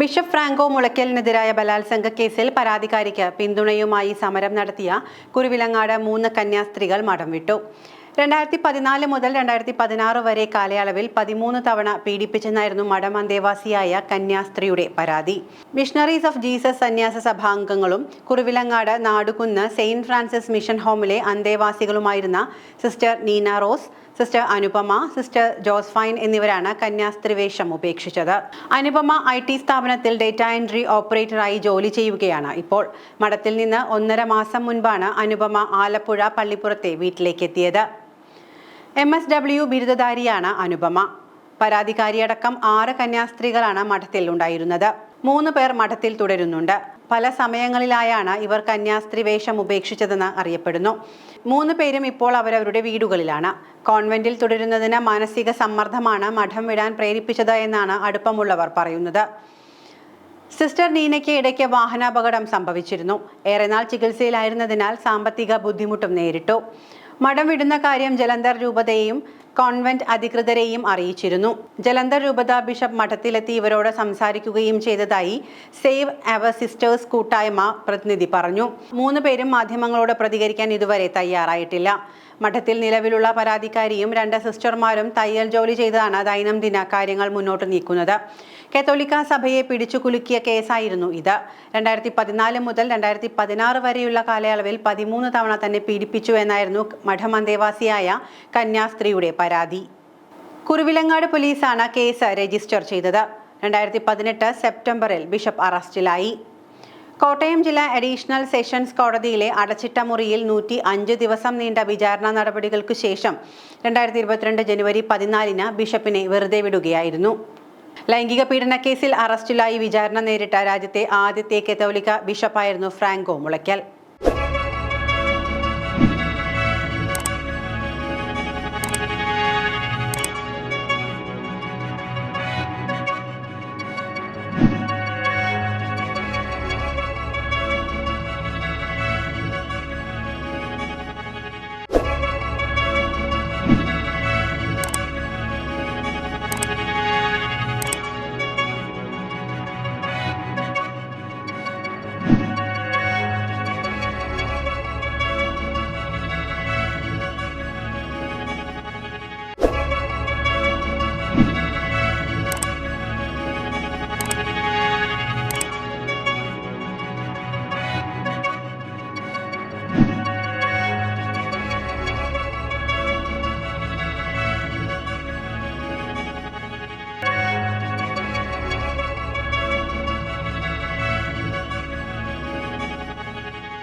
Bishop Franco മുളയ്ക്കലിനെതിരായ ബലാത്സംഗ കേസിൽ പരാതിക്കാരിക്ക് പിന്തുണയുമായി സമരം നടത്തിയ കുരുവിലങ്ങാട് മൂന്ന് കന്യാസ്ത്രീകൾ മടം വിട്ടു. രണ്ടായിരത്തി പതിനാല് മുതൽ രണ്ടായിരത്തി പതിനാറ് വരെ കാലയളവിൽ പതിമൂന്ന് തവണ പീഡിപ്പിച്ചെന്നായിരുന്നു മഠം ദേവാസിയായ കന്യാസ്ത്രീയുടെ പരാതി. മിഷണറീസ് ഓഫ് ജീസസ് സന്യാസ സഭാംഗങ്ങളും Kuravilangad Nadukunnu saint Francis mission ഹോമിലെ അന്തേവാസികളുമായിരുന്ന sister Neena Rose sister Anupama sister Josephine എന്നിവരാണ് കന്യാസ്ത്രീ വേഷം ഉപേക്ഷിച്ചത്. അനുപമ ഐ ടി സ്ഥാപനത്തിൽ ഡേറ്റ എൻട്രി ഓപ്പറേറ്ററായി ജോലി ചെയ്യുകയാണ് ഇപ്പോൾ. മഠത്തിൽ നിന്ന് ഒന്നര മാസം മുൻപാണ് അനുപമ ആലപ്പുഴ പള്ളിപ്പുറത്തെ വീട്ടിലേക്ക് എത്തിയത്. എം എസ് ഡബ്ല്യു ബിരുദധാരിയാണ് അനുപമ. പരാതിക്കാരിയടക്കം ആറ് കന്യാസ്ത്രീകളാണ് മഠത്തിൽ ഉണ്ടായിരുന്നത്. മൂന്ന് പേർ മഠത്തിൽ തുടരുന്നുണ്ട്. പല സമയങ്ങളിലായാണ് ഇവർ കന്യാസ്ത്രീ വേഷം ഉപേക്ഷിച്ചതെന്ന് അറിയപ്പെടുന്നു. മൂന്ന് പേരും ഇപ്പോൾ അവരവരുടെ വീടുകളിലാണ്. കോൺവെന്റിൽ തുടരുന്നതിന് മാനസിക സമ്മർദ്ദമാണ് മഠം വിടാൻ പ്രേരിപ്പിച്ചത് എന്നാണ് അടുപ്പമുള്ളവർ പറയുന്നത്. സിസ്റ്റർ നീനയ്ക്ക് ഇടയ്ക്ക് വാഹനാപകടം സംഭവിച്ചിരുന്നു. ഏറെ നാൾ ചികിത്സയിലായിരുന്നതിനാൽ സാമ്പത്തിക ബുദ്ധിമുട്ടും നേരിട്ടു. മഠം വിടുന്ന കാര്യം ജലന്ധർ രൂപതയെയും കോൺവെന്റ് അധികൃതരെയും അറിയിച്ചിരുന്നു. ജലന്ധർ രൂപത ബിഷപ്പ് മഠത്തിലെത്തി ഇവരോട് സംസാരിക്കുകയും ചെയ്തതായി സേവ് അവർ സിസ്റ്റേഴ്സ് കൂട്ടായ്മ പ്രതിനിധി പറഞ്ഞു. മൂന്ന് പേരും മാധ്യമങ്ങളോട് പ്രതികരിക്കാൻ ഇതുവരെ തയ്യാറായിട്ടില്ല. മഠത്തിൽ നിലവിലുള്ള പരാതിക്കാരിയും രണ്ട് സിസ്റ്റർമാരും തയ്യൽ ജോലി ചെയ്താണ് ദൈനംദിന കാര്യങ്ങൾ മുന്നോട്ട് നീക്കുന്നത്. കത്തോലിക്ക സഭയെ പിടിച്ചു കുലുക്കിയ കേസായിരുന്നു ഇത്. രണ്ടായിരത്തി പതിനാല് മുതൽ രണ്ടായിരത്തി പതിനാറ് വരെയുള്ള കാലയളവിൽ പതിമൂന്ന് തവണ തന്നെ പീഡിപ്പിച്ചു എന്നായിരുന്നു മഠമന്തേവാസിയായ കന്യാസ്ത്രീയുടെ പരാതി. കുറുവിലങ്ങാട് പോലീസാണ് കേസ് രജിസ്റ്റർ ചെയ്തത്. രണ്ടായിരത്തി പതിനെട്ട് സെപ്റ്റംബറിൽ ബിഷപ്പ് അറസ്റ്റിലായി. കോട്ടയം ജില്ലാ അഡീഷണൽ സെഷൻസ് കോടതിയിലെ അടച്ചിട്ട മുറിയിൽ നൂറ്റി അഞ്ച് ദിവസം നീണ്ട വിചാരണ നടപടികൾക്ക് ശേഷം രണ്ടായിരത്തി ഇരുപത്തിരണ്ട് ജനുവരി പതിനാലിന് ബിഷപ്പിനെ വെറുതെ വിടുകയായിരുന്നു. ലൈംഗിക പീഡന കേസിൽ അറസ്റ്റിലായി വിചാരണ നേരിട്ട രാജ്യത്തെ ആദ്യത്തെ കത്തോലിക്ക ബിഷപ്പായിരുന്നു ഫ്രാങ്കോ മുളയ്ക്കൽ.